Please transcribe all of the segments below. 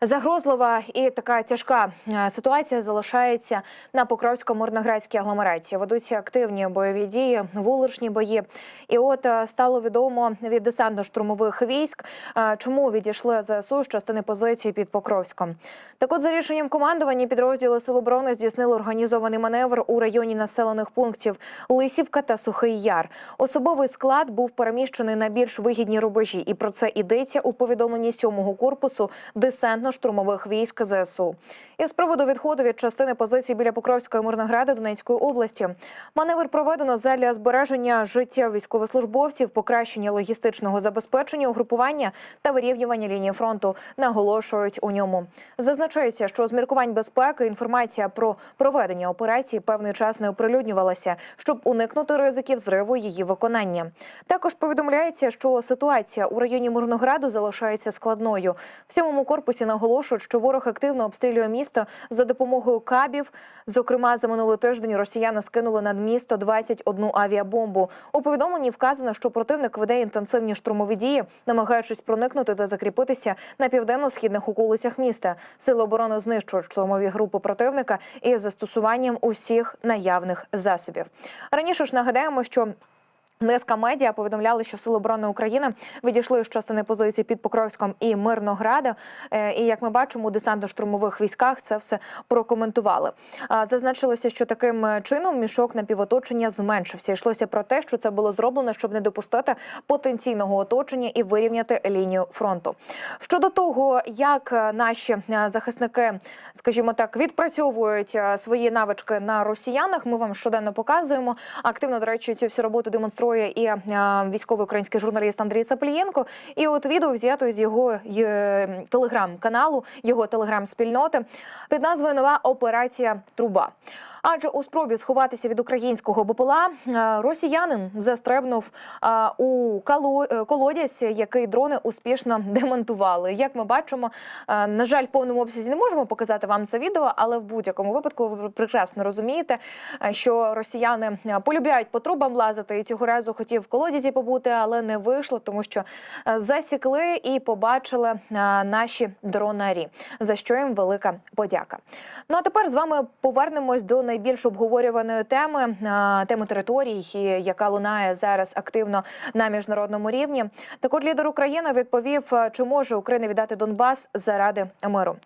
Загрозлива і така тяжка е, ситуація залишається на Покровсько-Мирноградській агломерації. Ведуться активні бойові дії, вуличні бої. І от е, стало відомо від десантно-штурмових військ, е, чому відійшли ЗСУ з частини позиції під Покровськом. Так от за рішенням командування підрозділи Сил оборони здійснили організований маневр у районі населених пунктів Лисівка та Сухий Яр. Особовий склад був переміщений на більш вигідні рубежі, і про це йдеться у повідомленні сьомого корпусу десантно-штурмових військ ЗСУ. І з приводу відходу від частини позицій біля Покровської Мирногради Донецької області маневр проведено задля збереження життя військовослужбовців, покращення логістичного забезпечення, угрупування та вирівнювання лінії фронту. Наголошують у ньому. Зазначається, що з міркувань безпеки інформація про проведення операції певний час не оприлюднювалася, щоб уникнути ризиків зриву її виконання. Також повідомляється, що ситуація у районі Мирнограду залишається складною. В сьомому корпусі наголошують, що ворог активно обстрілює місто за допомогою кабів. Зокрема, за минулий тиждень росіяни скинули над місто 21 авіабомбу. У повідомленні вказано, що противник веде інтенсивні штурмові дії, намагаючись проникнути та закріпитися на південно-східних околицях міста. Сили оборони знищують штурмові групи противника із застосуванням усіх наявних засобів. Раніше ж нагадаємо, що Низка медіа повідомляли, що Сили оборони України відійшли з частини позицій під Покровськом і Мирнограда. Е, І як ми бачимо, у десантно-штурмових військах це все прокоментували. Зазначилося, що таким чином мішок напівоточення зменшився. Йшлося про те, що це було зроблено, щоб не допустити потенційного оточення і вирівняти лінію фронту. Щодо того, як е, наші е, захисники, скажімо так, відпрацьовують свої навички на росіянах, ми вам щоденно показуємо. Активно, до речі, цю всю роботу демонструє і е, військовий український журналіст Андрій Саплієнко. І от відео взято з його е, телеграм-каналу, його телеграм-спільноти під назвою Нова операція Труба. Адже у спробі сховатися від українського БПЛА е, росіянин застребнув у колодязь, який дрони успішно демонтували. Як ми бачимо, на жаль, в повному обсязі не можемо показати вам це відео, але в будь-якому випадку ви прекрасно розумієте, що росіяни полюбляють по трубам лазити. І цього разу хотів в колодязі побути, але не вийшло, тому що е, засікли і побачили е, наші дронарі. За що їм велика подяка. Ну а тепер з вами повернемось до найбільш обговорюваної теми е, теми територій, яка лунає зараз активно на міжнародному рівні. Так от лідер України відповів, чи може Україна віддати Донбас заради миру.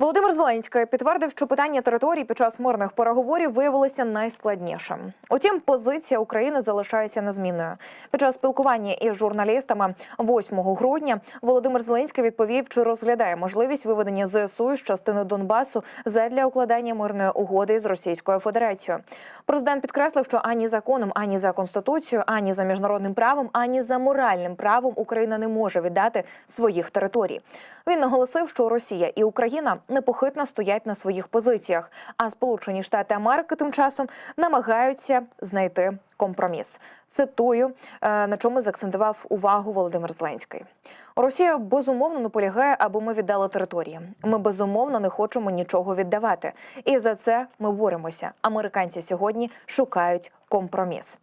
Володимир Зеленський підтвердив, що питання територій під час мирних переговорів виявилося найскладнішим. Утім, позиція України залишається незмінною. Під час спілкування із журналістами 8 грудня Володимир Зеленський відповів, чи розглядає можливість виведення ЗСУ з частини Донбасу задля укладання мирної угоди з Російською Федерацією. Президент підкреслив, що ані законом, ані за конституцією, ані за міжнародним правом, ані за моральним правом Україна не може віддати своїх територій. Він наголосив, що Росія і Україна непохитно стоять на своїх позиціях, а Сполучені Штати Америки тим часом намагаються знайти компроміс. Цитую, е, на чому заакцентував увагу Володимир Зеленський. Росія безумовно наполягає, аби ми віддали території. Ми безумовно не хочемо нічого віддавати, і за це ми боремося. Американці сьогодні шукають компроміс.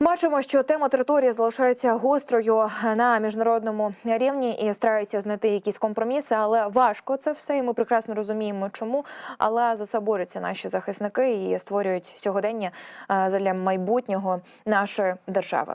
Бачимо, що тема території залишається гострою на міжнародному рівні і стараються знайти якісь компроміси, але важко це все. І ми прекрасно розуміємо, чому. Але за це борються наші захисники і створюють сьогодення е, задля майбутнього нашої держави.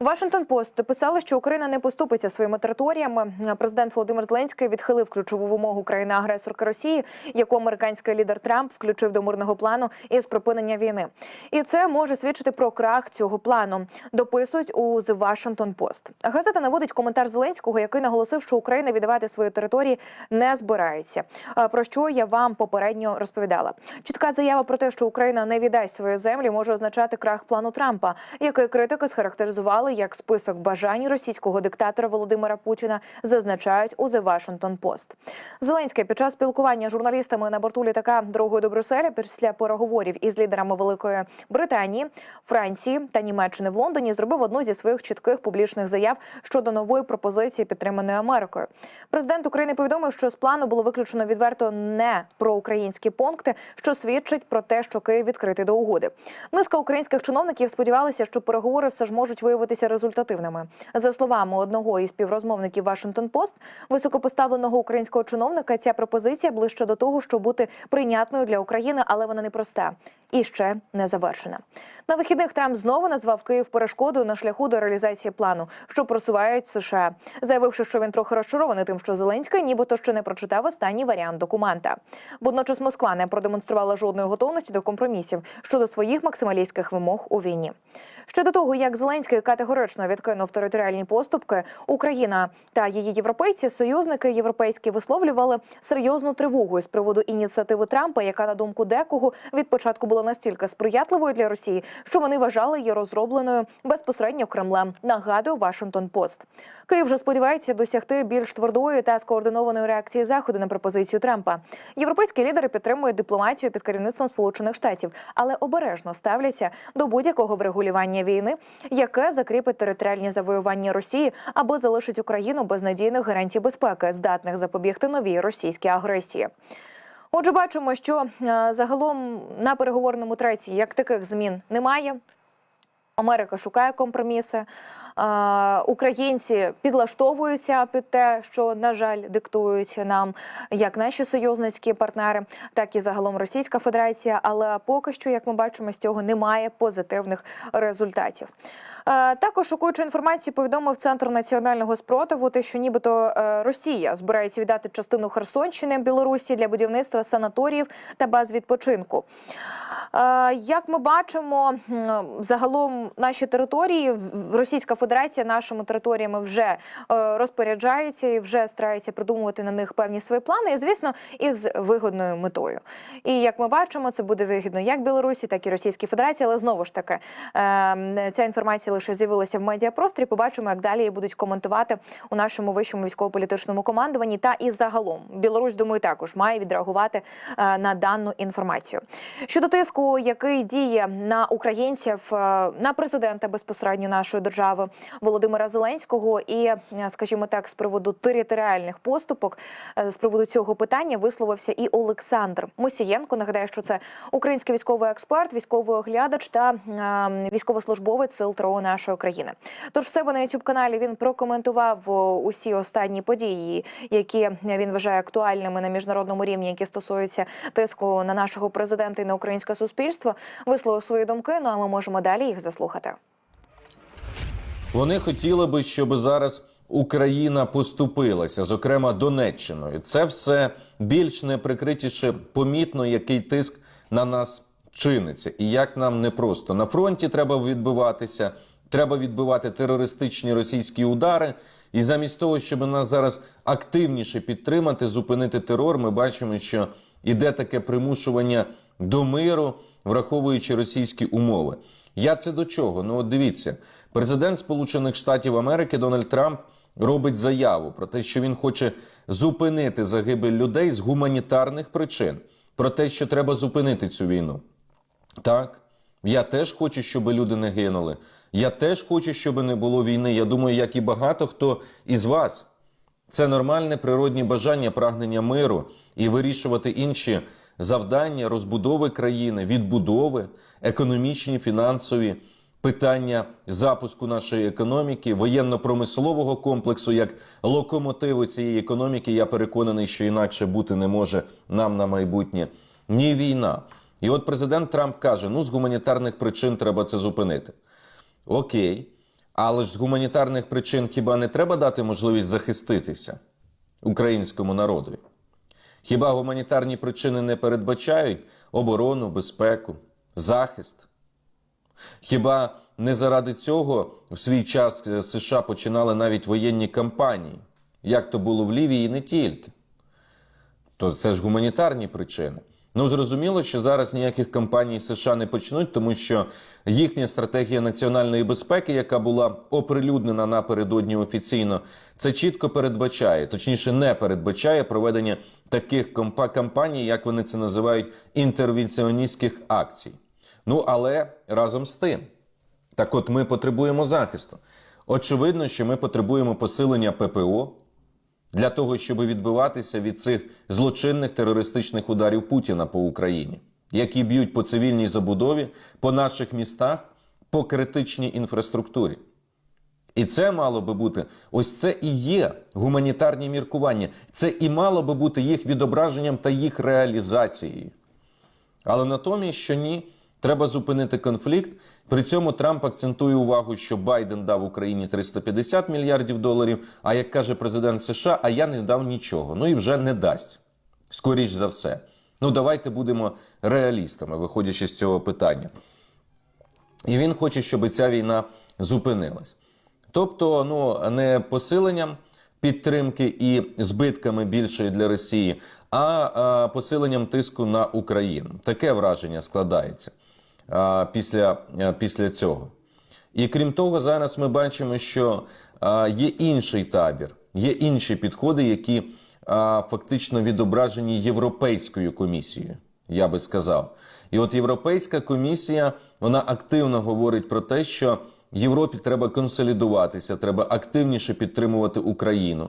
Вашингтон Пост писали, що Україна не поступиться своїми територіями. Президент Володимир Зеленський відхилив ключову вимогу країни-агресорки Росії, яку американський лідер Трамп включив до мирного плану із припинення війни. І це може свідчити про крах цього плану. Дописують у The Washington Post. Газета наводить коментар Зеленського, який наголосив, що Україна віддавати свої території не збирається. Про що я вам попередньо розповідала. Чітка заява про те, що Україна не віддасть свої землі, може означати крах плану Трампа, який критики схарактеризували як список бажань російського диктатора Володимира Путіна, зазначають у The Washington Post. Зеленський під час спілкування з журналістами на борту літака дорогою до Брюсселя після переговорів із лідерами Великої Британії, Франції та Німеччини Німеччини в Лондоні зробив одну зі своїх чітких публічних заяв щодо нової пропозиції, підтриманої Америкою. Президент України повідомив, що з плану було виключено відверто не проукраїнські пункти, що свідчить про те, що Київ відкритий до угоди. Низка українських чиновників сподівалися, що переговори все ж можуть виявитися результативними. За словами одного із співрозмовників Вашингтон Пост, високопоставленого українського чиновника, ця пропозиція ближче до того, щоб бути прийнятною для України, але вона не проста і ще не завершена. На вихідних Трамп знову назвав Київ перешкодою на шляху до реалізації плану, що просувають США, заявивши, що він трохи розчарований тим, що Зеленський нібито ще не прочитав останній варіант документа. Водночас Москва не продемонструвала жодної готовності до компромісів щодо своїх максималістських вимог у війні. Щодо того, як Зеленський категорично відкинув територіальні поступки, Україна та її європейці, союзники європейські висловлювали серйозну тривогу з приводу ініціативи Трампа, яка на думку декого від початку була настільки сприятливою для Росії, що вони вважали її розробленою безпосередньо Кремлем. Нагадує Вашингтон Пост. Київ вже сподівається досягти більш твердої та скоординованої реакції заходу на пропозицію Трампа. Європейські лідери підтримують дипломатію під керівництвом Сполучених Штатів, але обережно ставляться до будь-якого врегулювання війни, яке закріпить територіальні завоювання Росії або залишить Україну без надійних гарантій безпеки, здатних запобігти новій російській агресії. Отже, бачимо, що е, загалом на переговорному треці як таких змін немає. Америка шукає компроміси. Українці підлаштовуються під те, що на жаль диктують нам як наші союзницькі партнери, так і загалом Російська Федерація. Але поки що, як ми бачимо, з цього немає позитивних результатів. Також шокуючу інформацію повідомив центр національного спротиву, те, що нібито е, Росія збирається віддати частину Херсонщини Білорусі для будівництва санаторіїв та баз відпочинку. Як ми бачимо, загалом наші території Російська Федерація нашими територіями вже е, розпоряджається і вже старається придумувати на них певні свої плани, і звісно, із вигодною метою. І як ми бачимо, це буде вигідно як Білорусі, так і Російській Федерації. Але знову ж таки, е, ця інформація лише з'явилася в медіапросторі. Побачимо, як далі її будуть коментувати у нашому вищому військово-політичному командуванні. Та і загалом Білорусь, думаю, також має відреагувати е, на дану інформацію. Щодо тиску, який діє на українців, е, на президента безпосередньо нашої держави Володимира Зеленського, і е, скажімо так, з приводу територіальних поступок, е, з приводу цього питання висловився і Олександр Мосієнко. Нагадаю, що це український військовий експерт, військовий оглядач та е, військовослужбовець сил ТРО нашої країни. Тож в себе на youtube каналі він прокоментував е, усі останні події, які він вважає актуальними на міжнародному рівні, які стосуються тиску на нашого президента і на українське суспільство. Висловив свої думки. Ну а ми можемо далі їх заслухати. Вони хотіли би, щоб зараз Україна поступилася, зокрема Донеччиною. Це все більш неприкритіше помітно, який тиск на нас чиниться, і як нам непросто на фронті треба відбиватися. Треба відбивати терористичні російські удари, і замість того, щоб нас зараз активніше підтримати, зупинити терор, ми бачимо, що іде таке примушування до миру, враховуючи російські умови. Я це до чого? Ну от дивіться, президент Сполучених Штатів Америки Дональд Трамп робить заяву про те, що він хоче зупинити загибель людей з гуманітарних причин, про те, що треба зупинити цю війну. Так, я теж хочу, щоб люди не гинули. Я теж хочу, щоб не було війни. Я думаю, як і багато хто із вас. Це нормальне природні бажання, прагнення миру і вирішувати інші завдання розбудови країни, відбудови, економічні, фінансові питання запуску нашої економіки, воєнно-промислового комплексу як локомотиву цієї економіки. Я переконаний, що інакше бути не може нам на майбутнє. Ні війна. І от президент Трамп каже: ну з гуманітарних причин треба це зупинити. Окей, але ж з гуманітарних причин хіба не треба дати можливість захиститися українському народові? Хіба гуманітарні причини не передбачають оборону, безпеку, захист? Хіба не заради цього в свій час е, США починали навіть воєнні кампанії, як то було в Лівії і не тільки? То це ж гуманітарні причини. Ну зрозуміло, що зараз ніяких кампаній США не почнуть, тому що їхня стратегія національної безпеки, яка була оприлюднена напередодні офіційно, це чітко передбачає, точніше, не передбачає проведення таких кампаній, як вони це називають, інтервенціоністських акцій. Ну але разом з тим, Так от ми потребуємо захисту. Очевидно, що ми потребуємо посилення ППО для того, щоб відбиватися від цих злочинних терористичних ударів Путіна по Україні, які б'ють по цивільній забудові, по наших містах, по критичній інфраструктурі. І це мало би бути, ось це і є гуманітарні міркування. Це і мало би бути їх відображенням та їх реалізацією. Але натомість, що ні, треба зупинити конфлікт. При цьому Трамп акцентує увагу, що Байден дав Україні 350 мільярдів доларів. А як каже президент США, а я не дав нічого. Ну і вже не дасть. Скоріш за все. Ну давайте будемо реалістами, виходячи з цього питання. І він хоче, щоб ця війна зупинилась. Тобто, ну не посиленням підтримки і збитками більшої для Росії, а, а посиленням тиску на Україну. Таке враження складається після, після цього. І крім того, зараз ми бачимо, що є інший табір, є інші підходи, які фактично відображені Європейською комісією, я би сказав. І от Європейська комісія вона активно говорить про те, що Європі треба консолідуватися, треба активніше підтримувати Україну.